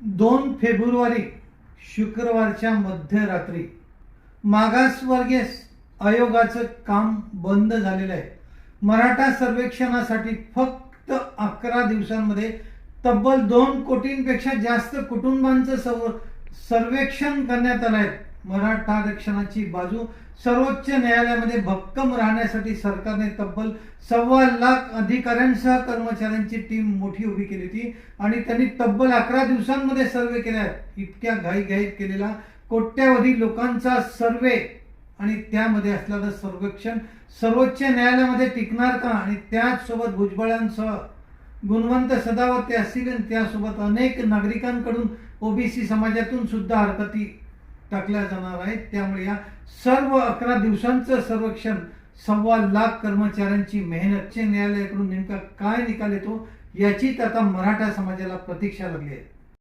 दोन फेब्रुवारी शुक्रवारच्या मध्यरात्री मागासवर्गीय आयोगाचं काम बंद झालेलं आहे. मराठा सर्वेक्षणासाठी फक्त अकरा दिवसांमध्ये तब्बल दोन कोटींपेक्षा जास्त कुटुंबांचं सर्वेक्षण करण्यात आलं आहे. मराठा आरक्षणाची बाजू सर्वोच्च न्यायालयामध्ये भक्कम राहण्यासाठी सरकारने तब्बल सव्वा लाख अधिकाऱ्यांसह कर्मचाऱ्यांची टीम मोठी उभी केली होती आणि त्यांनी तब्बल अकरा दिवसांमध्ये सर्वे केल्या. इतक्या घाईघाईत केलेला कोट्यावधी लोकांचा सर्वे. आणि त्यामध्ये असलेलं सर्वेक्षण सर्वोच्च न्यायालयामध्ये टिकणार का? आणि त्याचसोबत भुजबळांसह गुणवंत सदावर्ते असतील आणि त्यासोबत अनेक नागरिकांकडून ओबीसी समाजातून सुद्धा हरकती टाकल्या जाणार आहेत. त्यामुळे या सर्व अकरा दिवसांचं सर्वेक्षण सव्वा लाख कर्मचाऱ्यांची मेहनत न्यायालयाकडून नेमका काय निकाल येतो याचीच आता मराठा समाजाला प्रतीक्षा लागली आहे.